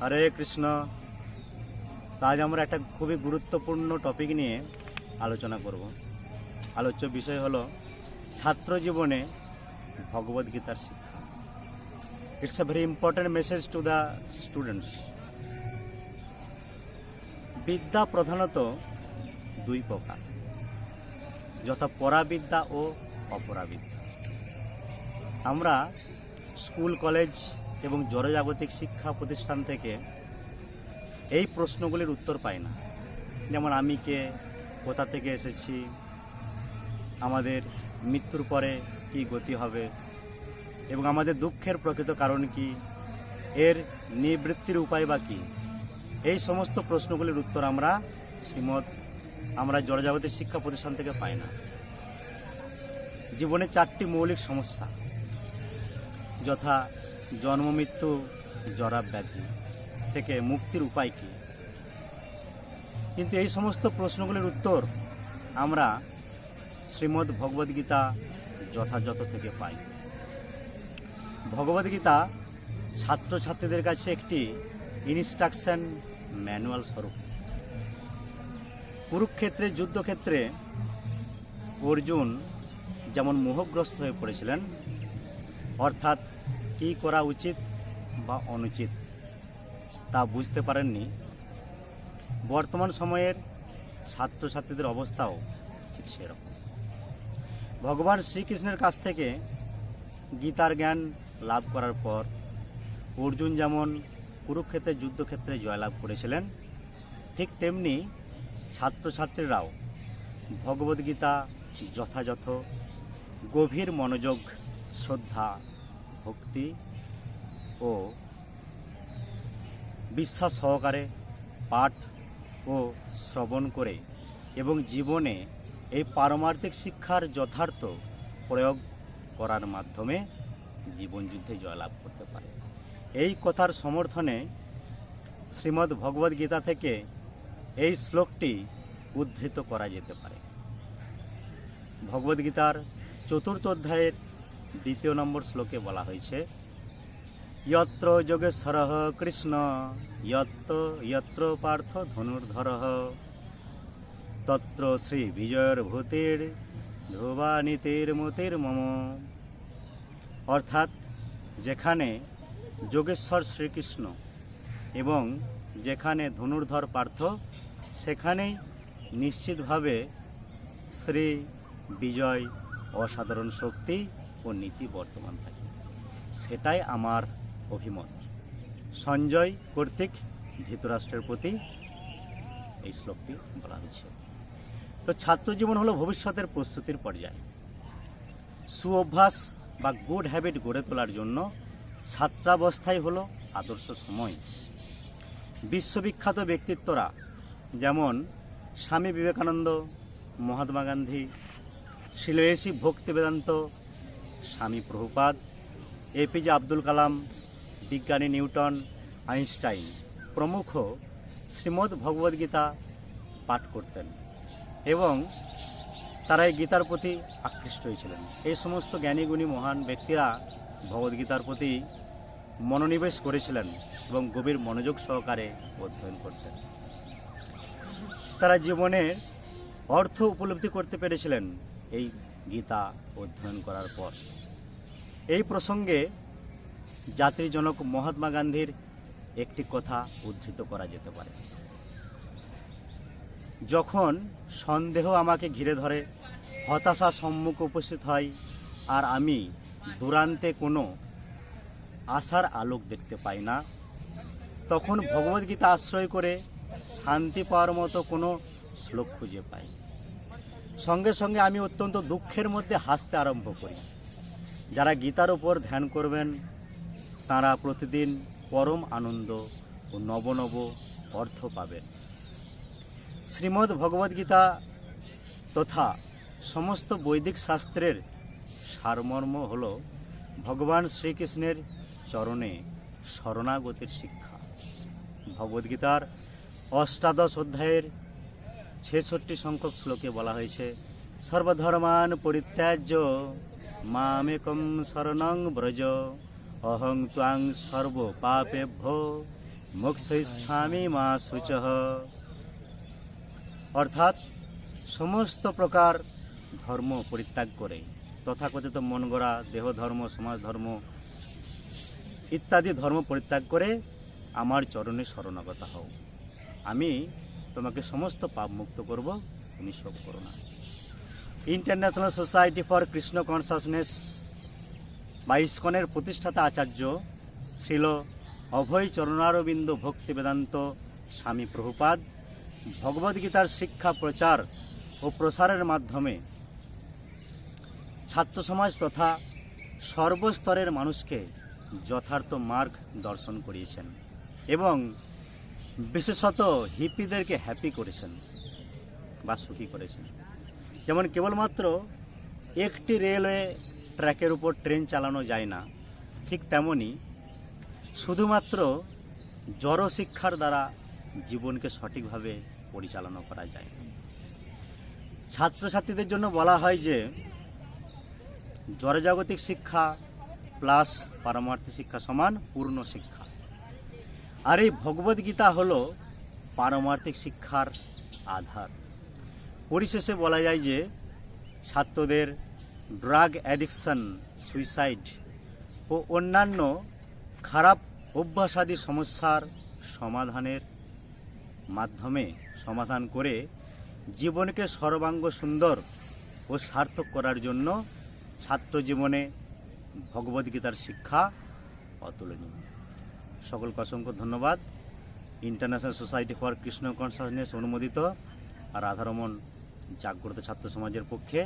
হরে কৃষ্ণ। আজ আমরা একটা খুবই গুরুত্বপূর্ণ টপিক নিয়ে আলোচনা করব। আলোচ্য বিষয় হলো ছাত্র জীবনে ভগবদ্গীতার শিক্ষা। It's a very important message to the students বিদ্যা প্রধানত দুই প্রকার। যথা পরাবিদ্যা ও অপরাবিদ্যা। আমরা স্কুল কলেজ এবং জড়জাগতিক শিক্ষা প্রতিষ্ঠান থেকে এই প্রশ্নগুলির উত্তর পাই না। যেমন আমি কে, কোথা থেকে এসেছি, আমাদের মৃত্যুর পরে কি গতি হবে, এবং আমাদের দুঃখের প্রকৃত কারণ কি, এর নিবৃত্তির উপায় বা কী, এই সমস্ত প্রশ্নগুলির উত্তর আমরা শ্রীমৎ, আমরা জড়জাগতিক শিক্ষা প্রতিষ্ঠান থেকে পাই না। জীবনে চারটি মৌলিক সমস্যা, যথা জন্ম, মৃত্যু, জরা, ব্যাধি থেকে মুক্তির উপায় কী? কিন্তু এই সমস্ত প্রশ্নগুলির উত্তর আমরা শ্রীমদ্ ভগবদ্গীতা যথাযথ থেকে পাই। ভগবদ্গীতা ছাত্রছাত্রীদের কাছে একটি ইনস্ট্রাকশন ম্যানুয়াল স্বরূপ। কুরুক্ষেত্রে, যুদ্ধক্ষেত্রে অর্জুন যেমন মোহগ্রস্ত হয়ে পড়েছিলেন, অর্থাৎ কী করা উচিত বা অনুচিত, তা বুঝতে পারেননি। বর্তমান সময়ের ছাত্রছাত্রীদের অবস্থাও ঠিক সেরকম। ভগবান শ্রীকৃষ্ণের কাছ থেকে গীতার জ্ঞান লাভ করার পর অর্জুন যেমন কুরুক্ষেত্রের যুদ্ধক্ষেত্রে জয়লাভ করেছিলেন, ঠিক তেমনি ছাত্রছাত্রীরাও ভগবদ্গীতা যথাযথ, গভীর মনোযোগ, শ্রদ্ধা ভক্তি ও বিশ্বাস সহকারে পাঠ ও শ্রবণ করে এবং জীবনে এই পারমার্থিক শিক্ষার যথার্থ প্রয়োগ করার মাধ্যমে জীবনযুদ্ধে জয়লাভ করতে পারে। এই কথার সমর্থনে শ্রীমদ্ ভগবদ্গীতা থেকে এই শ্লোকটি উদ্ধৃত করা যেতে পারে। ভগবদ্গীতার চতুর্থ অধ্যায়ের দ্বিতীয় নম্বর শ্লোকে বলা হয়েছে যত্র যোগেশ্বর কৃষ্ণ যত্র পার্থ ধনুর্ধর। তত্র শ্রী বিজয়ের ভূতির ধ্রুবানীতির মতির মম। অর্থাৎ, যেখানে যোগেশ্বর শ্রীকৃষ্ণ এবং যেখানে ধনুর্ধর পার্থ, সেখানেই নিশ্চিতভাবে শ্রী বিজয় অসাধারণ শক্তি ও নীতি বর্তমান থাকে। সেটাই আমার অভিমত। সঞ্জয় কর্তৃক ধৃতরাষ্ট্রের প্রতি এই শ্লোকটি বলা হয়েছে। তো ছাত্র জীবন হলো ভবিষ্যতের প্রস্তুতির পর্যায়। সুঅভ্যাস বা গুড হ্যাবিট গড়ে তোলার জন্য ছাত্রাবস্থাই হলো আদর্শ সময়। বিশ্ববিখ্যাত ব্যক্তিত্বরা যেমন স্বামী বিবেকানন্দ, মহাত্মা গান্ধী শিলয়েসি ভক্তি বেদান্ত স্বামী প্রভুপাদ এপিজে আব্দুল কালাম, বিজ্ঞানী নিউটন, আইনস্টাইন। প্রমুখ শ্রীমদ্ ভগবদ্গীতা পাঠ করতেন এবং তারা এই গীতার প্রতি আকৃষ্ট হয়েছিলেন। এই সমস্ত জ্ঞানীগুণী মহান ব্যক্তিরা ভগবদ্গীতার প্রতি মনোনিবেশ করেছিলেন এবং গভীর মনোযোগ সহকারে অধ্যয়ন করতেন। তারা জীবনের অর্থ উপলব্ধি করতে পেরেছিলেন এই গীতা অধ্যয়ন করার পর। এই প্রসঙ্গে জাতির জনক মহাত্মা গান্ধীর একটি কথা উদ্ধৃত করা যেতে পারে। যখন সন্দেহ আমাকে ঘিরে ধরে, হতাশা সম্মুখ উপস্থিত হয় আর আমি দূরান্তে কোনো আশার আলোক দেখতে পাই না, তখন ভগবদ্গীতা আশ্রয় করে শান্তি পাওয়ার মতো কোনো শ্লোক খুঁজে পাই। সঙ্গে সঙ্গে আমি অত্যন্ত দুঃখের মধ্যে হাসতে আরম্ভ করি। যারা গীতার উপর ধ্যান করবেন, তারা প্রতিদিন পরম আনন্দ ও নব নব অর্থ পাবেন। শ্রীমদ্ ভগবদ্গীতা তথা সমস্ত বৈদিক শাস্ত্রের সারমর্ম হল ভগবান শ্রীকৃষ্ণের চরণে শরণাগতির শিক্ষা। ভগবদ্গীতার অষ্টাদশ অধ্যায়ের ছেষট্টি সংখ্যক শ্লোকে বলা হয়েছে সর্বধর্মান পরিত্যাজ্য মামেকম শরণং ব্রজ, অহং ত্বাং সর্ব পাপেভ্য মোক্ষয়িষ্যামি মা শুচ অর্থাৎ সমস্ত প্রকার ধর্ম পরিত্যাগ করে, তথাকথিত মন গড়া, দেহ ধর্ম, সমাজ ধর্ম ইত্যাদি ধর্ম পরিত্যাগ করে আমার চরণে শরণাগত হও। আমি তোমাকে সমস্ত পাপ মুক্ত করব, তুমি সব করো না। International Society for Krishna Consciousness বা ইস্কনের প্রতিষ্ঠাতা আচার্য ছিল অভয় চরণারবিন্দ ভক্তি বেদান্ত স্বামী প্রভুপাদ ভগবদ্গীতার শিক্ষা, প্রচার ও প্রসারের মাধ্যমে ছাত্র সমাজ তথা সর্বস্তরের মানুষকে যথার্থ মার্গ দর্শন করিয়েছেন এবং বিশেষত হিপিদেরকে হ্যাপি করেছেন, বা সুখী করেছেন। যেমন কেবলমাত্র একটি রেলওয়ে ট্র্যাকের উপর ট্রেন চালানো যায় না, ঠিক তেমনি শুধুমাত্র জড় শিক্ষার দ্বারা জীবনকে সঠিকভাবে পরিচালনা করা যায় ছাত্রছাত্রীদের জন্য বলা হয় যে, জড়জাগতিক শিক্ষা প্লাস পারমার্থিক শিক্ষা সমান পূর্ণ শিক্ষা। আর এই ভগবদ্গীতা হল পারমার্থিক শিক্ষার আধার। পরিশেষে বলা যায় যে ছাত্রদের ড্রাগ অ্যাডিকশন, সুইসাইড ও অন্যান্য খারাপ অভ্যাসাদি সমস্যার সমাধানের মাধ্যমে সমাধান করে জীবনকে সর্বাঙ্গ সুন্দর ও সার্থক করার জন্য ছাত্র জীবনে ভগবদ্গীতার শিক্ষা অতুলনীয়। সকলকে অসংখ্য ধন্যবাদ। International Society for Krishna Consciousness অনুমোদিত। আর রাধারমন জাগ্রত ছাত্র সমাজের পক্ষে।